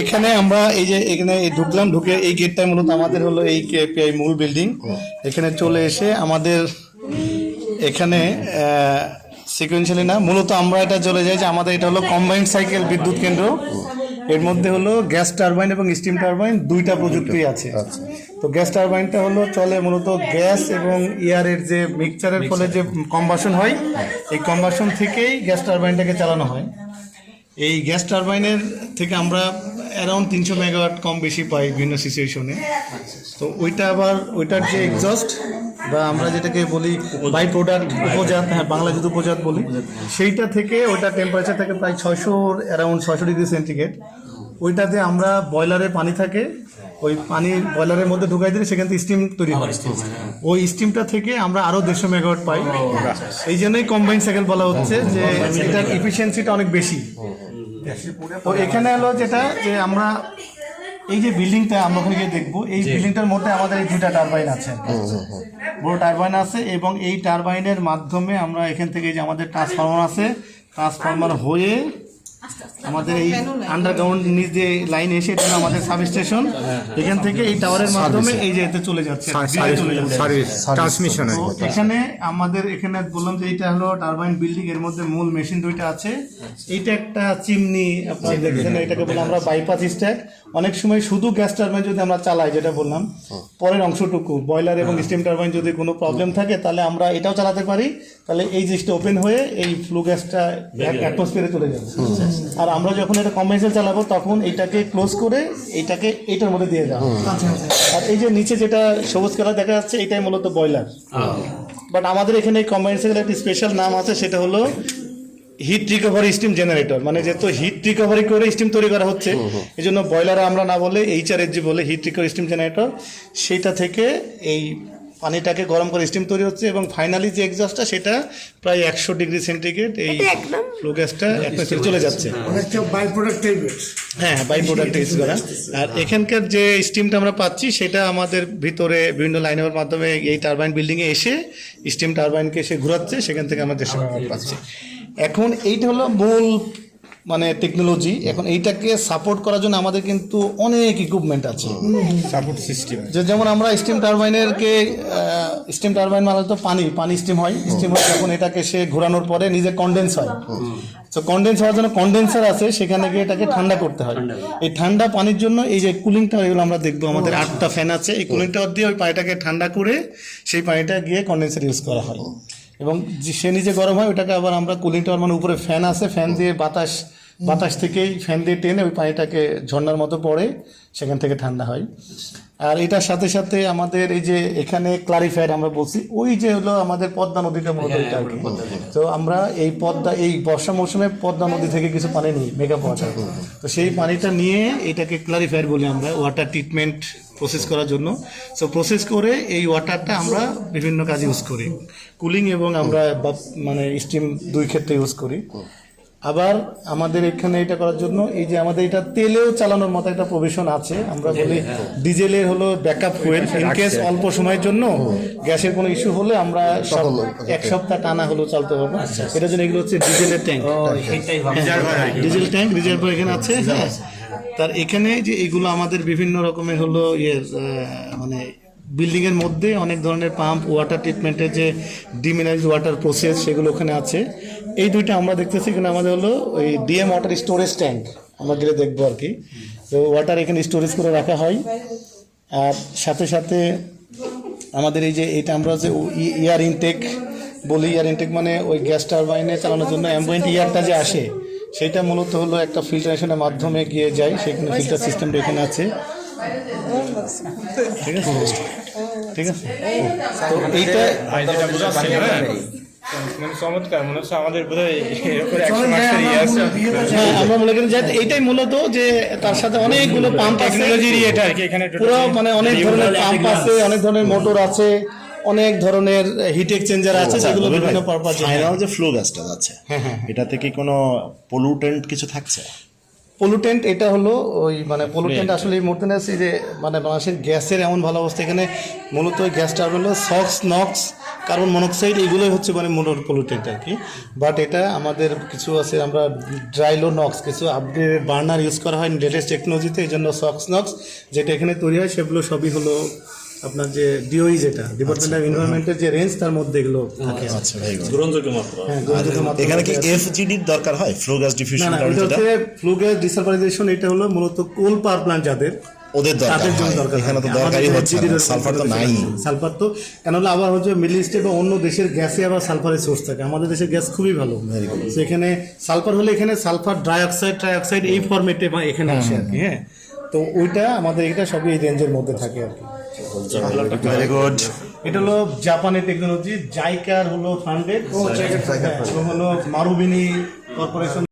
এখানে আমরা এই যে এখানে ঢুকলাম ঢুকে এই গেটটা মূলত আমাদের হলো এই কেপিআই মূল বিল্ডিং এখানে চলে এসে আমাদের এখানে সিকুয়েন্সিয়ালি না মূলত আমরা এটা চলে যাই যে আমাদের এটা হলো কম্বাইন্ড সাইকেল বিদ্যুৎ কেন্দ্র। এর মধ্যে হলো গ্যাস টারবাইন এবং স্টিম টারবাইন দুইটা প্রযুক্তি আছে। তো গ্যাস টারবাইনটা হলো চলে মূলত গ্যাস এবং ইয়ারের যে মিক্সচারের ফলে যে কম্বাসন হয় এই কম্বাসন থেকেই গ্যাস টারবাইনটাকে চালানো হয়। এই গ্যাস টারবাইনের থেকে আমরা অ্যারাউন্ড তিনশো মেগাওয়াট কম বেশি পাই বিভিন্ন সিচুয়েশনে তো ওইটা আবার ওইটার যে এক্সস্ট বা আমরা যেটাকে বলি বাই প্রোডাক্ট উপজাত হ্যাঁ বাংলা যদি উপজাত বলি সেইটা থেকে ওইটা টেম্পারেচার থাকে প্রায় ছয়শো অ্যারাউন্ড ছয়শো ডিগ্রি সেন্টিগ্রেড ওইটাতে আমরা বয়লারে পানি থাকে ওই পানি বয়লারের মধ্যে ঢুকাই দিলে সেখান থেকে স্টিম তৈরি হয়। ওই স্টিমটা থেকে আমরা আরও দেড়শো মেগাওয়াট পাই। এই জন্যই কম্বাইন সাইকেল বলা হচ্ছে যে এটার এফিসিয়েন্সিটা অনেক বেশি। তো এখানে হলো যেটা যে আমরা এই যে বিল্ডিংটা আমরা ওখানে গিয়ে দেখব এই বিল্ডিংটার মধ্যে আমাদের এই দুটা টারবাইন আছে। বড় টারবাইন আছে এবং এই টারবাইনের মাধ্যমে আমরা এখান থেকে যে আমাদের ট্রান্সফরমার আছে ট্রান্সফরমার হয়ে আমাদের এই আন্ডারগ্রাউন্ড নিচ দিয়ে লাইন এসে এটা আমাদের সাব স্টেশন এখান থেকে এই টাওয়ারের মাধ্যমে এই যে এতে চলে যাচ্ছে ট্রান্সমিশন এখানে আমাদের এখানে বললাম যে এটা হলো টারবাইন বিল্ডিং এর মধ্যে মূল মেশিন দুইটা আছে। এইটা একটা চিমনি আপনারা দেখছেন এটাকে বলে আমরা বাইপাস স্ট্যাক অনেক সময় শুধু গ্যাস টারবাইন যদি আমরা চালাই যেটা বললাম পরের অংশটুকু বয়লার এবং স্টিম টারবাইন যদি কোনো প্রবলেম থাকে তাহলে আমরা এটাও চালাতে পারি। তাহলে এই জিনিসটা ওপেন হয়ে এই ফ্লু গ্যাসটা অ্যাটমসফিয়ারে চলে যাবে। আর আমরা যখন এটা কম্বাইন্সার চালাবো তখন এটাকে ক্লোজ করে এটাকে এটার মধ্যে দিয়ে দেওয়া হবে। আর এই যে নিচে যেটা সবুজ কালার দেখা যাচ্ছে এটাই মূলত বয়লার বাট আমাদের এখানে এই কম্বাইন্সারের একটা স্পেশাল নাম আছে সেটা হলো হিট রিকভারি স্টিম জেনারেটর মানে যেহেতু হিট রিকভারি করে স্টিম তৈরি করা হচ্ছে এই জন্য বয়লার আমরা না বলে এইচআর জি বলে হিট রিকভারি স্টিম জেনারেটর সেইটা থেকে এই পানিটাকে গরম করে স্টিম তৈরি হচ্ছে এবং ফাইনালি যে এক্সস্টটা সেটা প্রায় একশো ডিগ্রি সেন্টিগ্রেড এই ফ্লো গ্যাসটা অ্যাটমসফিয়ারে চলে যাচ্ছে। অনেকটা বাই প্রোডাক্ট হ্যাঁ বাই প্রোডাক্ট ইউজ করা আর এখানকার যে স্টিমটা আমরা পাচ্ছি সেটা আমাদের ভিতরে বিভিন্ন লাইনের মাধ্যমে এই টারবাইন বিল্ডিং এ এসে স্টিম টারবাইনকে এসে ঘোরাচ্ছে সেখান থেকে আমরা দেশে পাচ্ছি। এখন এইটা হলো মূল মানে টেকনোলজি এখন এইটাকে সাপোর্ট করার জন্য আমাদের কিন্তু অনেক ইকুইপমেন্ট আছে। সাপোর্ট সিস্টেম যে যেমন আমরা স্টিম টারবাইনেরকে স্টিম টারবাইন মানে তো পানি পানি স্টিম হয়। স্টিম হয় যখন এটাকে সে ঘোরানোর পরে নিজে কন্ডেন্স হয়। তো কন্ডেন্স হওয়ার জন্য কন্ডেন্সার আছে সেখানে গিয়ে এটাকে ঠান্ডা করতে হয়। এই ঠান্ডা পানির জন্য এই যে কুলিং টাওয়ার এগুলো আমরা দেখব আমাদের আটটা ফ্যান আছে। এই কুলিং টাওয়ার দিয়ে ওই পানিটাকে ঠান্ডা করে সেই পানিটা গিয়ে কন্ডেন্সার ইউজ করা হয়। এবং যে- সে নিজে গরম হয় ওটাকে আবার আমরা কুলিং টাওয়ার মানে উপরে ফ্যান আছে। ফ্যান দিয়ে বাতাস বাতাস থেকেই ফ্যান দিয়ে টেনে ওই পানিটাকে ঝর্নার মতো পড়ে সেখান থেকে ঠান্ডা হয়। আর এটার সাথে সাথে আমাদের এই যে এখানে ক্লারিফায়ার আমরা বলছি ওই যে হলো আমাদের পদ্মা নদীটা মূলত এটা আর কি। তো আমরা এই পদ্মা এই বর্ষা মৌসুমে পদ্মা নদী থেকে কিছু পানি নিই মেকআপ ওয়াটার তো সেই পানিটা নিয়ে এটাকে ক্লারিফায়ার বলি আমরা ওয়াটার ট্রিটমেন্ট প্রসেস করার জন্য। সো প্রসেস করে এই ওয়াটারটা আমরা বিভিন্ন কাজে ইউজ করি। কুলিং এবং আমরা বা- মানে স্টিম দুই ক্ষেত্রে ইউজ করি। আবার আমাদের এখানে এটা করার জন্য এই যে আমাদের এটা তেলেও চালানোর মতো একটা প্রভিশন আছে আমরা বলি ডিজেলের হলো ব্যাকআপ ফুয়েল ইন কেস অল্প সময়ের জন্য গ্যাসের কোনো ইস্যু হলে আমরা এক সপ্তাহ টানা হলো চালতে পারব। এটার জন্য এগুলো হচ্ছে ডিজেলের ট্যাঙ্ক ডিজেল ট্যাঙ্ক রিজার্ভার এখানে আছে হ্যাঁ। তার এখানে যে এগুলো আমাদের বিভিন্ন রকমের হলো ইয়ে মানে বিল্ডিং এর মধ্যে অনেক ধরনের পাম্প ওয়াটার ট্রিটমেন্টের যে ডিমিনাইজ ওয়াটার প্রসেস সেগুলো ওখানে আছে। এই দুইটা আমরা দেখতেছি এখানে আমাদের হলো ওই ডিএম ওয়াটার স্টোরেজ ট্যাঙ্ক আমরা গেলে দেখব আর কি। তো ওয়াটার এখানে স্টোরেজ করে রাখা হয়। আর সাথে সাথে আমাদের এই যে এটা আমরা যে ইয়ার ইনটেক বলি ইয়ার ইনটেক মানে ওই গ্যাস টারবাইনে চালানোর জন্য অ্যাম্বুয়েন্ট ইয়ারটা যে আসে সেটা মূলত হলো একটা ফিল্টারেশনের মাধ্যমে গিয়ে যায়। সেখানে ফিল্টার সিস্টেমটা এখানে আছে। ঠিক আছে? ঠিক আছে? তো এইটা থেকে পলুটেন্ট মানে চমৎকার হচ্ছে আমাদের বোধহয় হ্যাঁ, আমরা মনে করি যে এইটাই মূলত যে তার সাথে অনেকগুলো পাম্প আছে। টেকনোলজির আর কি এখানে পুরো মানে অনেক ধরনের পাম্প আছে। অনেক ধরনের মোটর আছে অনেক ধরনের হিট এক্সচেঞ্জার আছে যেগুলো বিভিন্ন পারপাজে ফাইনাল যে ফ্লো গ্যাসটা যাচ্ছে হ্যাঁ, হ্যাঁ, এটাতে কোনো পলিউটেন্ট কিছু থাকছে? পলুটেন্ট এটা হলো ওই মানে পলুটেন্ট আসলে এই মুহূর্তে আছে যে মানে বাংলাদেশের গ্যাসের এমন ভালো অবস্থা এখানে মূলত ওই গ্যাসটা হলো সক্স নক্স কার্বন মনোক্সাইড এগুলোই হচ্ছে মানে মূল পলুটেন্ট আর কি। বাট এটা আমাদের কিছু আছে আমরা ড্রাইলো নক্স কিছু আপডেট বার্নার ইউজ করা হয় লেটেস্ট টেকনোলজিতে এই জন্য সক্স নক্স যেটা এখানে তৈরি হয় সেগুলো সবই হলো আপনার যে ডিওই যেটা ডিপার্টমেন্ট অফ এনভায়রনমেন্টের যে রেঞ্জ তার মধ্যে এগুলো থাকে। আচ্ছা গ্রহণযোগ্য মাত্রা হ্যাঁ, এখানে কি। এফজিডির দরকার হয়? ফ্লো গ্যাস ডিফিউশন না এটা হচ্ছে ফ্লু গ্যাস ডিসালফারাইজেশন এটা হলো মূলত কোল পাওয়ার প্ল্যান্ট যাদের ওদের দরকার তাদের জন্য দরকার এখানে তো দরকারই হচ্ছে সালফার তো নাই। সালফার তো কেন হলো আবার হচ্ছে মিডল ইস্টে বা অন্য দেশের গ্যাসে আবার সালফারের সোর্স থাকে। আমাদের দেশের গ্যাস খুবই ভালো। তো এখানে সালফার হলে এখানে সালফার ডাইঅক্সাইড ট্রাইঅক্সাইড এই ফরম্যাটে এখানে আসে আর কি হ্যাঁ। তো ওইটা আমাদের এটা সবই এই রেঞ্জের মধ্যে থাকে আর কি। ভেরি গুড এটা হলো জাপানের টেকনোলজি জাইকার হলো ফান্ডেড হলো মারুবিনী কর্পোরেশন